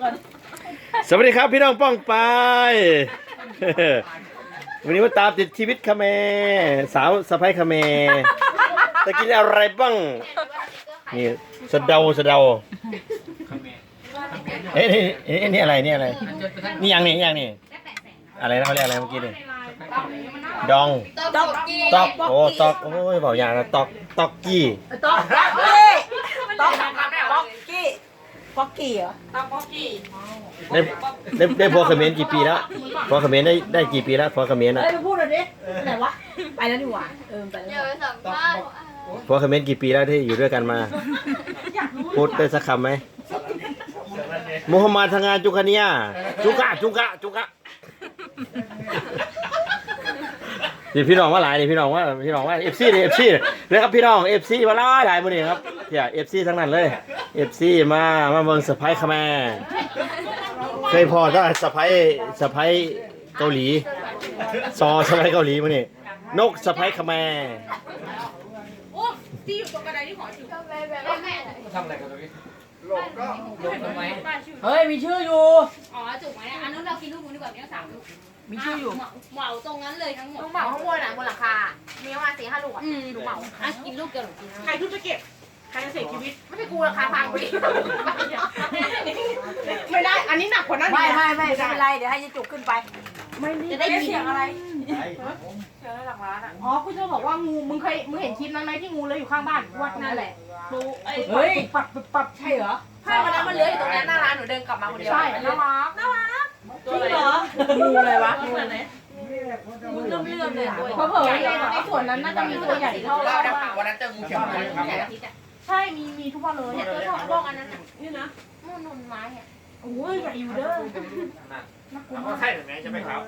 ก่อนสวัสดีครับพี่น้องป้องไปายวันนี้มาตามติดชีวิตคาเมสาวสะพ้ายคาเมจะกินอะไรบ้างนี่สะเดาสะเดาเอ๊ะนี่เอ๊ะนี่อะไรนี่อะไรนี่ยังนี่ยังนี่อะไรนะเขาเรียกอะไรเมื่อกี้นี่ดองตอกกี้ตอกโอ้ตอกโอ้ยบอกอย่างนะตอกตอกกี้ตอกเฮ้ยตอกป๊อกกี้ ป๊อกกี้เหรอได้ได้ได้พอเขมรกี่ปีแล้ว พอเขมรได้ได้กี่ปีแล้ว พอเขมรเฮ้อะยไปพูดหน่อยดิไหนวะ ไปแล้วดีกว่าเออไปเดี๋แล้ยววไปสัมภาษณ์พอเขมรกี่ปีแล้วที่อยู่ด้วยกันมา พูดได้สักคำไหมมุฮัมมัดทางานจุกะเนียจุกะจุกะจุกะนี่พี่น้องว่าหลายนี่พี่น้องว่าพี่น้องว่าเอฟซีนี่เอฟซีเลยครับพี่น้องเอฟซีมาหลายหลายมื้อนี้ครับเนี่ยเอฟซีทั้งนั้นเลย เอฟซีมามาเบิ่งสะพ้ายคาแมเคยพอได้สะพ้ายสะพ้ายเกาหลี ซอสะพ้ายเกาหลีมื้อนี้นกสะพ้ายคาแมก็ไปแบบแม่เฮ้ยมีชื่ออยู่ อ๋อจุกไหมอันนู้นเรากินลูกนู้นดีกว่ามีทั้งสามลูกมีชื่ออยู่เหมาตรงนั้นเลยทั้งหมดต้องเหมาข้างบนอะบนหลังคามีประมาณสี่ห้าลูกอะอืมเหมาอะกินลูกเดียวหรือกินใครทุบจะเก็บ ใครจะเสียชีวิตไม่ใช่กูราคาพังไปดิไม่ได้ อันนี้หนักกว่านั้นไม่ไม่ไม่ไม่เป็นไรเดี๋ยวให้ยายจุกขึ้นไป จะได้เสียงอะไรเสียงอะไรหลังร้านอะ อ๋อคุณจะบอกว่างู มึงเคย มึงเห็นคลิปนั้นไหมที่งูเลื้อยอยู่ข้างบ้านวัดนั่นแหละเฮ้ยปรับปรับปรับใช่เหรอใช่วันนั้นมันเลื้อยอยู่ตรงนั้นหน้าร้านหนูเดินกลับมาคนเดียวใช่น่ารักน่ารักจริงเหรองูอะไรวะงูอะไรมึงเริ่มเลื่อมเลยอะเพราะเผลอในในส่วนนั้นน่าจะมีตัวใหญ่เท่าเราเราเดินผ่านวันนั้นเจองูเขียวมาใหญ่อาทิตย์อะ ใช่มีมีทุกวันเลยเนี่ยตัวทองบ้องอันนั้นน่ะนี่นะนู่นนู่นไม้อะโอ้ยใหญ่อยู่เด้อใช่หรือไม่ใช่ไหมครับ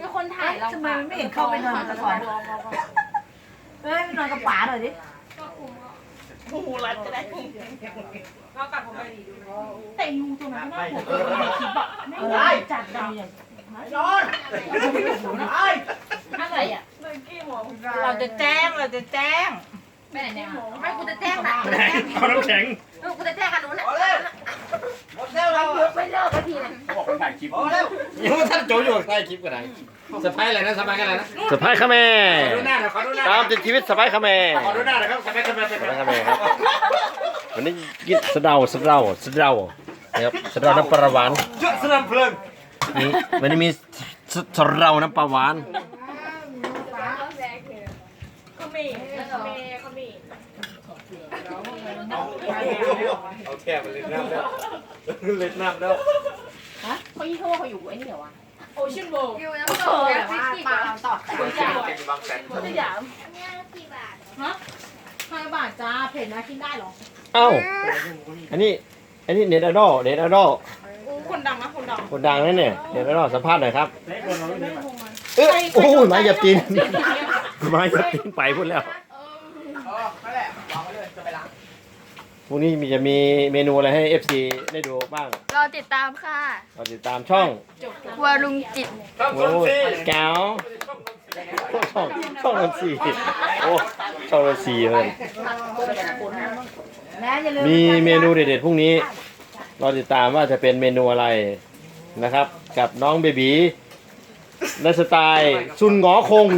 มีคนถ่ายเราทำไมไม่เห็นเข้าไปนอนกันก่อน เฮ้ยไปนอนกับป๋าหน่อยดิงูรัดจะได้เรากัดผมไปดีดูแต่งูตัวนั้นน่ากลัวในคลิปอะไม่ได้จัดเราอย่างอะไรอะ เราจะแจ้งเราจะแจ้ง ไปไหนเนี่ยไม่กูจะแจ้งนะกูจะแจ้งเอาน้ำแข็งเออกูจะแจ้งกันนู้นน่ะเราเยอะไม่เลิกสักทีนะเขาบอกคนถ่ายคลิปยังไม่ท่านโจอยู่ใต้คลิปกันไหนสะพ้ายอะไรนะสะพ้ายอะไรนะสะพ้ายคาแมขอดูหน้าหน่อยขอดูหน้าตามติดชีวิตสะพ้ายคาแมขอดูหน้าหน่อยครับทำไมทำไมเป็นสะพ้ายคาแมครับวันนี้กินสะเดาสะเดาสะเดานะครับสะเดาน้ำปลาหวานเยอะสนั่นเพลินนี่วันนี้มีสสะเดาน้ำปลาหวาน เขามีเขามีเขามีเอาแค่มันเล่นน้ำแล้วเล่นน้ำแล้วเขายี่ห้อเขาอยู่ไอ้นี่เหรอวะโอเชียนโบอยู่น้ำตกแบบว่าปลาตอดสวนจ่าเป็นบางแสนสยามเนี่ยกี่บาทห้าบาทจ้าเผ็ดนะกินได้เหรอเอ้าอันนี้อันนี้เน็ตไอดอลเน็ตไอดอลคนดังนะคนดังคนดังนั่นเนี่ยเน็ตไอดอลสัมภาษณ์หน่อยครับไม่โทรมาเอ้ยโอ้ยไม้หยับตีน ไม้หยับตีนไปพูดแล้วเออนั่นแหละวางไว้เลยจะไปล้างพรุ่งนี้มีจะมีเมนูอะไรให้ FC ได้ดูบ้างรอติดตามค่ะเราติดตามช่องครัวลุงจิตช่องโอ้คนซียแก้วช่องช่องนนทรีโอ้ช่องนนทรีเลยแม่อย่าลืมมีเมนูเด็ดๆพรุ่งนี้เราติดตามว่าจะเป็นเมนูอะไรนะครับ กับน้องเบบีในสไตล์ซุนหงอคง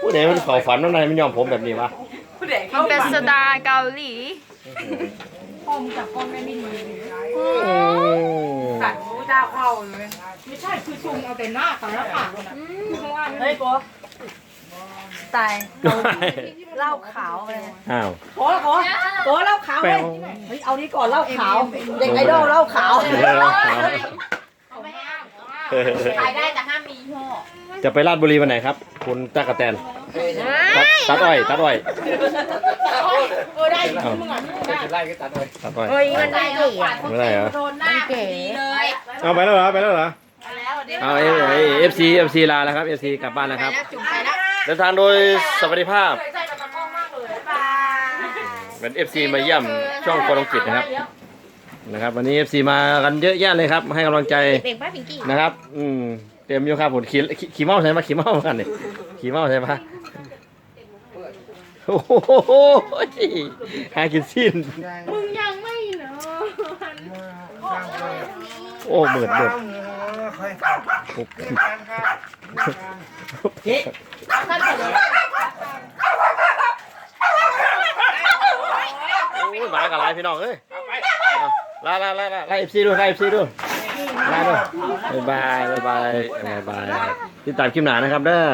ผู้ใดมันเขอฝันว่าไหนมันยอมผมแบบนี้วะมันเป็นสไตล์เกาหลีพ่อมึงจับก้อนแม่ไม่ดีอืมสัตว์ผู้เจ้าเข้าเลยไม่ใช่คือซุงเอาแต่หน้าตาแล้วปากมันอะข้างล่างเฮ้ยโกตายเหล้าขาวไปเลยอ้าวโกโกโกเหล้าขาวแปลเว้ยวเฮ้ยเอานี้ก่อนเหล้าขาวเด็กไอดอลเหล้าขาวเดี๋ยวเราหาขายได้แต่ห้ามมียี่ห้อจะไปราชบุรีวันไหนครับ คุณตั๊กแตนตัดตัดอ้อยตัดอ้อยเออได้มึงอะไล่ก็ตัดเลยตัดอ้อยเฮ้ยมันได้กี่อะไม่ได้เหรอโดนหน้าดีเลยเอาไปแล้วเหรอไปแล้วเหรอแล้วเดี๋ยวเอาเอฟซีเอฟซีลาแล้วครับเอฟซีกลับบ้านแล้วครับแล้วจุ่มไปแล้วเดินทางโดยสวัสดิภาพใจกับตะก้องมากเลยบายเป็นเอฟซีมาเยี่ยมช่องโครงจิตนะครับนะครับ วันนี้เอฟซีมากันเยอะแยะเลยครับมาให้กำลังใจเบ่งป้าพิงกี้นะครับ อืม เต็มอยู่ครับผมขี่ขี่เมาใช่ไหมขี่เมากันเนี่ยขี่เมาใช่ไหมโอ้โหหากินสิ้น มึงยังไม่เนอะโอ้เบิดเบิดค่อยโอ้ขั้นตอนนี้โอ้ยหมากับลายพี่น้องเอ้ยเอาลาลาลาลาลาเอฟซีดูลาเอฟซีดู ลาดูบ๊ายบายบ๊ายบายบ๊ายบายติดตามคลิปหนานะครับเด้อ